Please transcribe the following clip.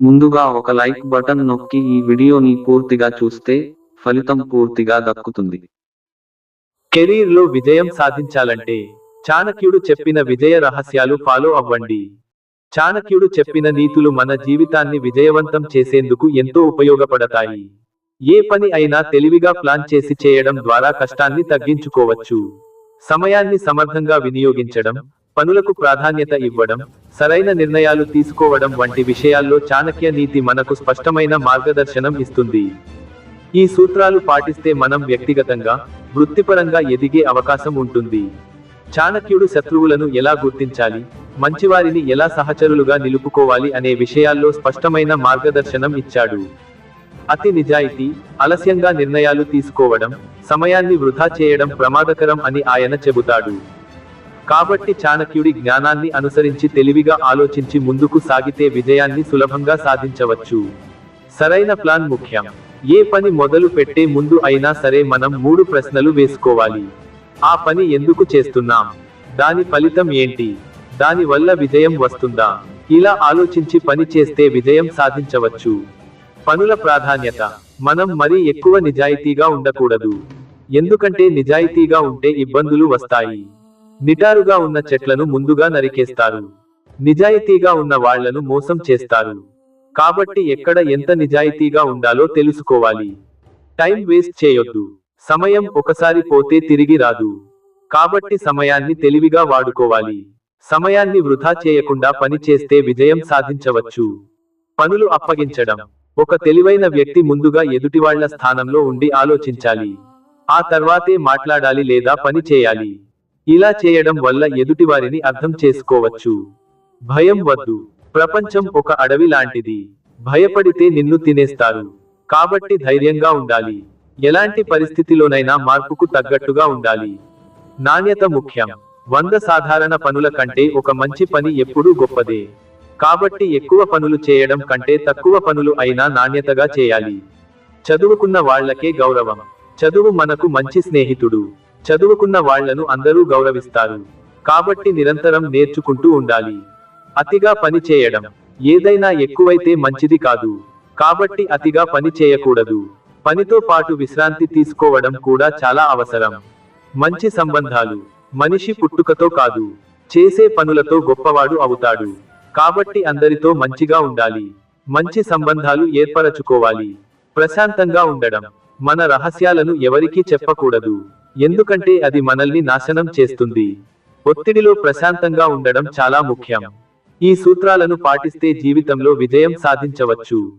ముందుగా ఒక like button నొక్కి ఈ వీడియోని పూర్తిగా చూస్తే ఫలితం పూర్తిగా దక్కుతుంది. కెరీర్లో విజయం సాధించాలంటే చాణక్యుడు చెప్పిన విజయ రహస్యాలు ఫాలో అవ్వండి. చాణక్యుడు చెప్పిన నీతులు మన జీవితాన్ని విజయవంతం చేసేందుకు ఎంతో ఉపయోగపడతాయి. ఏ పని అయినా తెలివిగా ప్లాన్ చేసి చేయడం ద్వారా కష్టాన్ని తగ్గించుకోవచ్చు. సమయాన్ని సమర్థంగా వినియోగించడం పనులకు ప్రాధాన్యత ఇవ్వడం సరైన నిర్ణయాలు తీసుకోవడం వంటి విషయాల్లో చాణక్య నీతి మనకు స్పష్టమైన మార్గదర్శనం ఇస్తుంది. ఈ సూత్రాలు పాటిస్తే మనం వ్యక్తిగతంగా వృత్తిపరంగా ఎదిగే అవకాశం ఉంటుంది. చాణక్యుడు శత్రువులను ఎలా గుర్తించాలి మంచివారిని ఎలా సహచరులుగా నిలుపుకోవాలి అనే విషయాల్లో స్పష్టమైన మార్గదర్శనం ఇచ్చాడు. అతి నిజాయితీ ఆలస్యంగా నిర్ణయాలు తీసుకోవడం సమయాన్ని వృధా చేయడం ప్రమాదకరం అని ఆయన చెబుతాడు. కాబట్టి చాణక్యుడి జ్ఞానాన్ని అనుసరించి తెలివిగా ఆలోచించి ముందుకు సాగితే విజయాన్ని సులభంగా సాధించవచ్చు. సరైన ప్లాన్ ముఖ్యం. ఏ పని మొదలు పెట్టే ముందు అయినా సరే మనం మూడు ప్రశ్నలు వేసుకోవాలి. ఆ పని ఎందుకు చేస్తున్నాం? దాని ఫలితం ఏంటి? దాని వల్ల విజయం వస్తుందా? ఇలా ఆలోచించి పని చేస్తే విజయం సాధించవచ్చు. పనుల ప్రాధాన్యత. మనం మరీ ఎక్కువ నిజాయితీగా ఉండకూడదు. ఎందుకంటే నిజాయితీగా ఉంటే ఇబ్బందులు వస్తాయి. నిటారుగా ఉన్న చెట్లను ముందుగా నరికేస్తారు. నిజాయితీగా ఉన్న వాళ్ళను మోసం చేస్తారు. కాబట్టి ఎక్కడ ఎంత నిజాయితీగా ఉండాలో తెలుసుకోవాలి. టైం వేస్ట్ చేయొద్దు. సమయం ఒకసారి పోతే తిరిగి రాదు. కాబట్టి సమయాన్ని తెలివిగా వాడుకోవాలి. సమయాన్ని వృధా చేయకుండా పని చేస్తే విజయం సాధించవచ్చు. పనులు అప్పగించడం. ఒక తెలివైన వ్యక్తి ముందుగా ఎదుటివాళ్ళ స్థానంలో ఉండి ఆలోచించాలి. ఆ తర్వాతే మాట్లాడాలి లేదా పని చేయాలి. ఇలా చేయడం వల్ల ఎదుటివారిని అర్థం చేసుకోవచ్చు. భయం వద్దు. ప్రపంచం ఒక అడవి లాంటిది. భయపడితే నిన్ను తినేస్తారు. కాబట్టి ధైర్యంగా ఉండాలి. ఎలాంటి పరిస్థితిలోనైనా మార్పుకు తగ్గట్టుగా ఉండాలి. నాణ్యత ముఖ్యం. వంద సాధారణ పనుల కంటే ఒక మంచి పని ఎప్పుడూ గొప్పదే. కాబట్టి ఎక్కువ పనులు చేయడం కంటే తక్కువ పనులు అయినా నాణ్యతగా చేయాలి. చదువుకున్న వాళ్ళకే గౌరవం. చదువు మనకు మంచి స్నేహితుడు. చదువుకున్న వాళ్ళను అందరూ గౌరవిస్తారు. కాబట్టి నిరంతరం నేర్చుకుంటూ ఉండాలి. అతిగా పని చేయడం ఏదైనా ఎక్కువైతే మంచిది కాదు. కాబట్టి అతిగా పని చేయకూడదు. పనితో పాటు విశ్రాంతి తీసుకోవడం కూడా చాలా అవసరం. మంచి సంబంధాలు మనిషి పుట్టుకతో కాదు. చేసే పనులతో గొప్పవాడు అవుతాడు. కాబట్టి అందరితో మంచిగా ఉండాలి. మంచి సంబంధాలు ఏర్పరచుకోవాలి. ప్రశాంతంగా ఉండడం మన రహస్యాలను ఎవరికీ చెప్పకూడదు. ఎందుకంటే అది మనల్ని నాశనం చేస్తుంది. ఒత్తిడిలో ప్రశాంతంగా ఉండడం చాలా ముఖ్యం. ఈ సూత్రాలను పాటిస్తే జీవితంలో విజయం సాధించవచ్చు.